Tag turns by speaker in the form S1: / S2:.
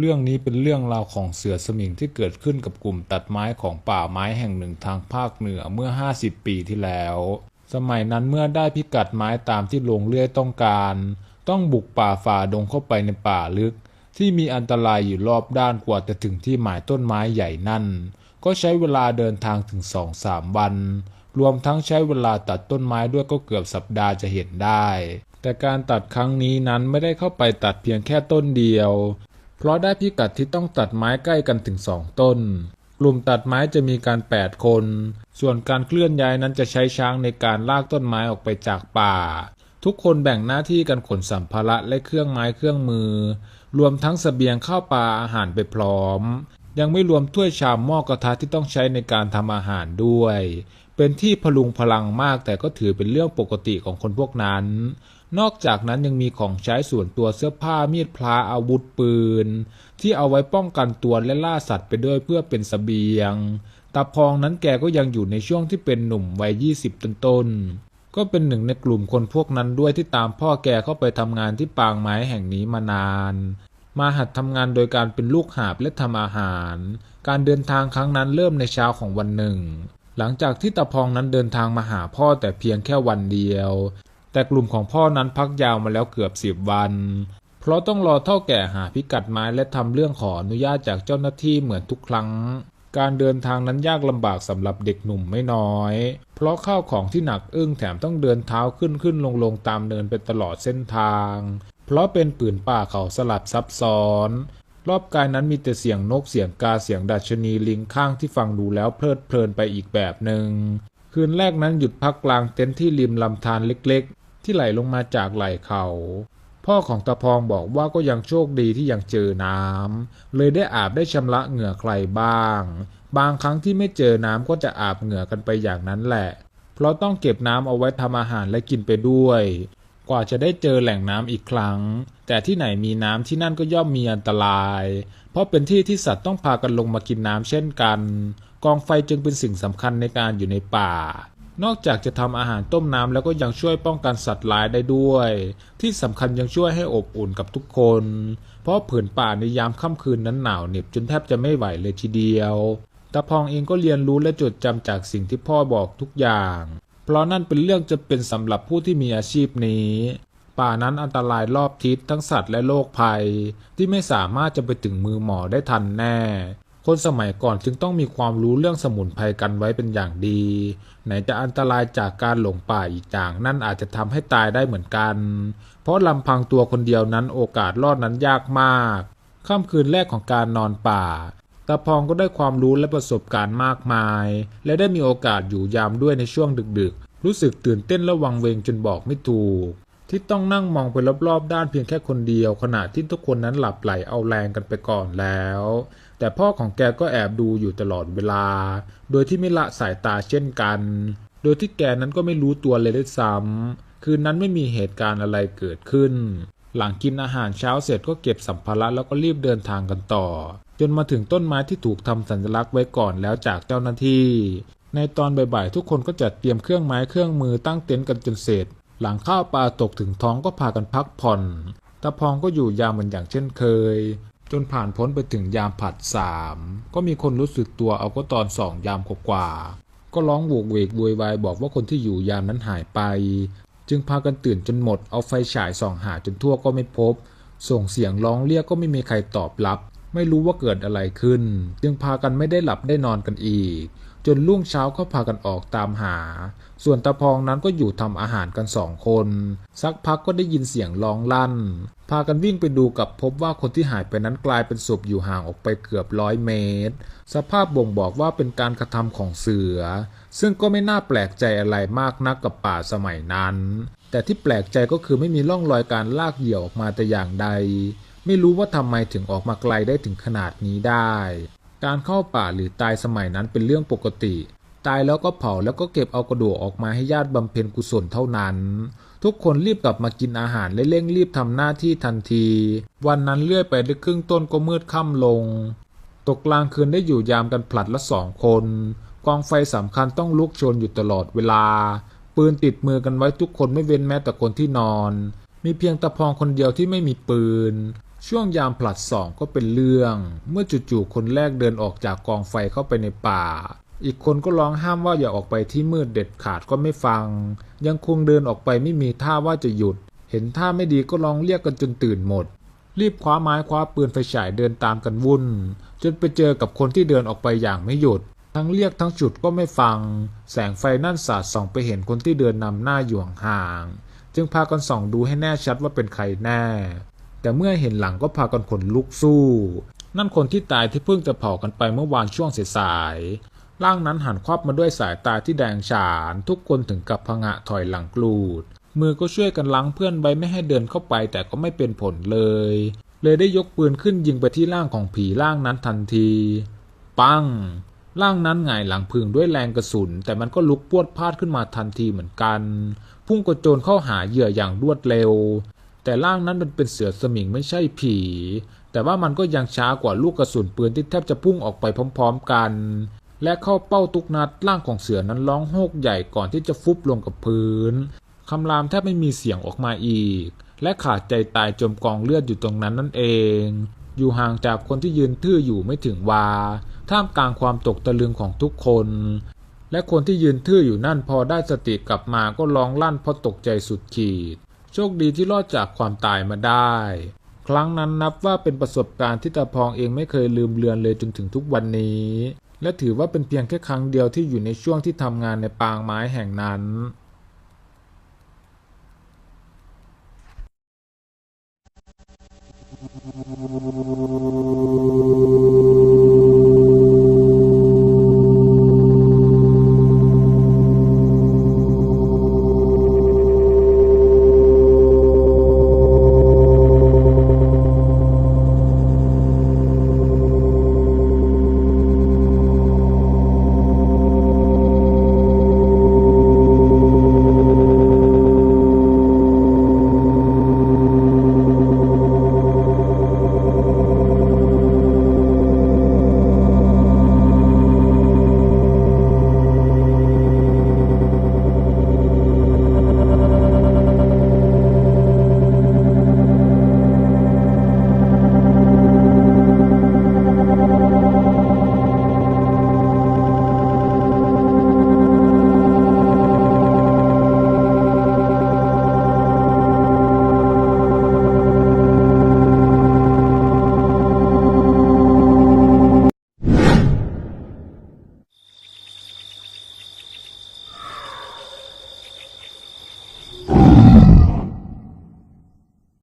S1: เรื่องนี้เป็นเรื่องราวของเสือสมิงที่เกิดขึ้นกับกลุ่มตัดไม้ของป่าไม้แห่งหนึ่งทางภาคเหนือเมื่อ 50 ปีที่แล้ว สมัยนั้นเมื่อได้พิกัดไม้ตามที่ลงเลื่อยต้องการ ต้องบุกป่าฝ่าดงเข้าไปในป่าลึก ที่มีอันตรายอยู่รอบด้านกว่าจะถึงที่หมายต้นไม้ใหญ่นั่น ก็ใช้เวลาเดินทางถึงสองสามวัน รวมทั้งใช้เวลาตัดต้นไม้ด้วยก็เกือบสัปดาห์จะเห็นได้แต่การตัดครั้งนี้นั้นไม่ได้เข้าไปตัดเพียงแค่ต้นเดียว เพราะได้พิกัดที่ต้องตัดไม้ใกล้กันถึงสองต้น กลุ่มตัดไม้จะมีการ 8 คน ส่วนการเคลื่อนย้ายนั้นจะใช้ช้างในการลากต้นไม้ออกไปจากป่า ทุกคนแบ่งหน้าที่กันขนสัมภาระและเครื่องไม้เครื่องมือ รวมทั้งเสบียงข้าวปลาอาหารไปพร้อม ยังไม่รวมถ้วยชามหม้อกระทะที่ต้องใช้ในการทำอาหารด้วย เป็นที่พลุงพลังมากแต่ก็ถือเป็นเรื่องปกติของคนพวกนั้น นอกจากนั้นยังมีของใช้ส่วนตัวเสื้อผ้ามีดพลาอาวุธปืน ที่เอาไว้ป้องกันตัวและล่าสัตว์ไปด้วยเพื่อเป็นเสบียง ตาพองนั้นแกก็ยังอยู่ในช่วงที่เป็นหนุ่มวัยยี่สิบต้นก็เป็นหนึ่งในกลุ่มคนพวกนั้นด้วยที่ตามพ่อแกเข้าไปทำงานที่ปางไม้แห่งนี้มานาน มาหัดทำงานโดยการเป็นลูกหาบและทำอาหาร การเดินทางครั้งนั้นเริ่มในเช้าของวันหนึ่ง หลังจากที่ตาพองนั้นเดินทางมาหาพ่อแต่เพียงแค่วันเดียว แต่กลุ่มของพ่อนั้นพักยาวมาแล้วเกือบสิบวัน เพราะต้องรอเท่าแก่หาพิกัดไม้และทำเรื่องขออนุญาตจากเจ้าหน้าที่เหมือนทุกครั้ง การเดินทางนั้นยากลำบากสำหรับเด็กหนุ่มไม่น้อย เพราะข้าวของที่หนักอึ้งแถมต้องเดินเท้าขึ้นขึ้นลงลงตามเนินไปตลอดเส้นทาง เพราะเป็นปืนป่าเขาสลับซับซ้อนรอบกายนั้นมีแต่เสียงนกเสียงกาเสียงดัชนีลิงข้างที่ฟังดูแล้วเพลิดเพลินไปอีกแบบหนึ่งคืนแรกนั้นหยุดพักกลางเต็นท์ที่ริมลำธารเล็ก ที่ไหลลงมาจากไหล่เขา พ่อของตาพองบอกว่าก็ยังโชคดีที่ยังเจอน้ำเลยได้อาบได้ชำระเหงื่อใครบ้าง บางครั้งที่ไม่เจอน้ำก็จะอาบเหงื่อกันไปอย่างนั้นแหละ เพราะต้องเก็บน้ำเอาไว้ทำอาหารและกินไปด้วย กว่าจะได้เจอแหล่งน้ำอีกครั้ง แต่ที่ไหนมีน้ำที่นั่นก็ย่อมมีอันตราย เพราะเป็นที่ที่สัตว์ต้องพากันลงมากินน้ำเช่นกัน กองไฟจึงเป็นสิ่งสำคัญในการอยู่ในป่า นอกจากจะทำอาหารต้มน้ำแล้วก็ยังช่วยป้องกันสัตว์ร้ายได้ด้วย ที่สำคัญยังช่วยให้อบอุ่นกับทุกคน เพราะผืนป่าในยามค่ำคืนนั้นหนาวเหน็บจนแทบจะไม่ไหวเลยทีเดียวตาพองเองก็เรียนรู้และจดจำจากสิ่งที่พ่อบอกทุกอย่าง เพราะนั่นเป็นเรื่องจะเป็นสำหรับผู้ที่มีอาชีพนี้ ป่านั้นอันตรายรอบทิศทั้งสัตว์และโรคภัย ที่ไม่สามารถจะไปถึงมือหมอได้ทันแน่ คนสมัยก่อนจึงต้องมีความรู้เรื่องสมุนไพรกันไว้เป็นอย่างดี ไหนจะอันตรายจากการหลงป่าอีกอย่างนั่นอาจจะทำให้ตายได้เหมือนกัน เพราะลำพังตัวคนเดียวนั้นโอกาสรอดนั้นยากมากค่ำคืนแรกของการนอนป่าตาพองก็ได้ความรู้และประสบการณ์มากมาย และได้มีโอกาสอยู่ยามด้วยในช่วงดึกๆ รู้สึกตื่นเต้นและวังเวงจนบอกไม่ถูก ที่ต้องนั่งมองไปรอบๆด้านเพียงแค่คนเดียว ขณะที่ทุกคนนั้นหลับไหลเอาแรงกันไปก่อนแล้ว แต่พ่อของแกก็แอบดูอยู่ตลอดเวลา โดยที่ไม่ละสายตาเช่นกัน โดยที่แกนั้นก็ไม่รู้ตัวเลยด้วยซ้ำคืนนั้นไม่มีเหตุการณ์อะไรเกิดขึ้น หลังกินอาหารเช้าเสร็จก็เก็บสัมภาระแล้วก็รีบเดินทางกันต่อ จนมาถึงต้นไม้ที่ถูกทำสัญลักษณ์ไว้ก่อนแล้วจากเจ้าหน้าที่ ในตอนบ่ายๆทุกคนก็จัดเตรียมเครื่องไม้เครื่องมือตั้งเต็นท์กันจนเสร็จ หลังข้าวปลาตกถึงท้องก็พากันพักผ่อนตาพองก็อยู่ยามเหมือนอย่างเช่นเคย จนผ่านพ้นไปถึงยามผัดสามก็มีคนรู้สึกตัวเอาก็ตอนสองยามกว่าก็ร้องโวกเวกโวยวายบอกว่าคนที่อยู่ยามนั้นหายไป จึงพากันตื่นจนหมดเอาไฟฉายส่องหาจนทั่วก็ไม่พบ ส่งเสียงร้องเรียกก็ไม่มีใครตอบรับ ไม่รู้ว่าเกิดอะไรขึ้น จึงพากันไม่ได้หลับได้นอนกันอีก จนรุ่งเช้าก็พากันออกตามหา ส่วนตาพองนั้นก็อยู่ทำอาหารกันสองคน สักพักก็ได้ยินเสียงร้องลั่น พากันวิ่งไปดูกับพบว่าคนที่หายไปนั้นกลายเป็นศพอยู่ห่างออกไปเกือบร้อยเมตร สภาพบ่งบอกว่าเป็นการกระทำของเสือ ซึ่งก็ไม่น่าแปลกใจอะไรมากนักกับป่าสมัยนั้น แต่ที่แปลกใจก็คือไม่มีร่องรอยการลากเหยี่ยวออกมาแต่อย่างใด ไม่รู้ว่าทำไมถึงออกมาไกลได้ถึงขนาดนี้ได้ การเข้าป่าหรือตายสมัยนั้นเป็นเรื่องปกติ ตายแล้วก็เผาแล้วก็เก็บเอากระดูกออกมาให้ญาติบำเพ็ญกุศลเท่านั้น ทุกคนรีบกลับมากินอาหารและเร่งรีบทำหน้าที่ทันที วันนั้นเลื่อยไปได้ครึ่งต้นก็มืดค่ำลง ตกกลางคืนได้อยู่ยามกันผลัดละสองคน กองไฟสำคัญต้องลุกชนอยู่ตลอดเวลา ปืนติดมือกันไว้ทุกคนไม่เว้นแม้แต่คนที่นอน มีเพียงตะพองคนเดียวที่ไม่มีปืนช่วงยามผลัดสองก็เป็นเรื่อง เมื่อจู่ๆคนแรกเดินออกจากกองไฟเข้าไปในป่า อีกคนก็ร้องห้ามว่าอย่าออกไปที่มืดเด็ดขาดก็ไม่ฟัง ยังคงเดินออกไปไม่มีท่าว่าจะหยุด เห็นท่าไม่ดีก็ร้องเรียกกันจนตื่นหมด รีบคว้าไม้คว้าปืนไฟฉายเดินตามกันวุ่น จนไปเจอกับคนที่เดินออกไปอย่างไม่หยุด ทั้งเรียกทั้งฉุดก็ไม่ฟัง แสงไฟนั่นสาดส่องไปเห็นคนที่เดินนำหน้าอยู่ห่าง จึงพากันส่องดูให้แน่ชัดว่าเป็นใครแน่ แต่เมื่อเห็นหลังก็พากันขนลุกสู้ นั่นคนที่ตายที่เพิ่งจะเผากันไปเมื่อวานช่วงสายๆ ร่างนั้นหันควับมาด้วยสายตาที่แดงฉาน ทุกคนถึงกับพงะถอยหลังกลูด มือก็ช่วยกันล้างเพื่อนไว้ไม่ให้เดินเข้าไปแต่ก็ไม่เป็นผลเลย เลยได้ยกปืนขึ้นยิงไปที่ร่างของผีร่างนั้นทันที ปังร่างนั้นหงายหลังพึงด้วยแรงกระสุน แต่มันก็ลุกพวดพลาดขึ้นมาทันทีเหมือนกัน พุ่งกระโจนเข้าหาเหยื่ออย่างรวดเร็ว แต่ร่างนั้นมันเป็นเสือสมิงไม่ใช่ผี แต่ว่ามันก็ยังช้ากว่าลูกกระสุนปืนที่แทบจะพุ่งออกไปพร้อม ๆ กัน และเข้าเป้าทุกนัดร่างของเสือนั้นร้องโฮกใหญ่ก่อนที่จะฟุบลงกับพื้นคำรามแทบไม่มีเสียงออกมาอีก และขาดใจตายจมกองเลือดอยู่ตรงนั้นนั่นเอง อยู่ห่างจากคนที่ยืนทื่ออยู่ไม่ถึงวา ท่ามกลางความตกตะลึงของทุกคน และคนที่ยืนทื่ออยู่นั่นพอได้สติกลับมาก็ร้องลั่นเพราะตกใจสุดขีด โชคดีที่รอดจากความตายมาได้ ครั้งนั้นนับว่าเป็นประสบการณ์ที่ตาพองเองไม่เคยลืมเลือนเลยจนถึงทุกวันนี้ และถือว่าเป็นเพียงแค่ครั้งเดียวที่อยู่ในช่วงที่ทำงานในปางไม้แห่งนั้น
S2: เ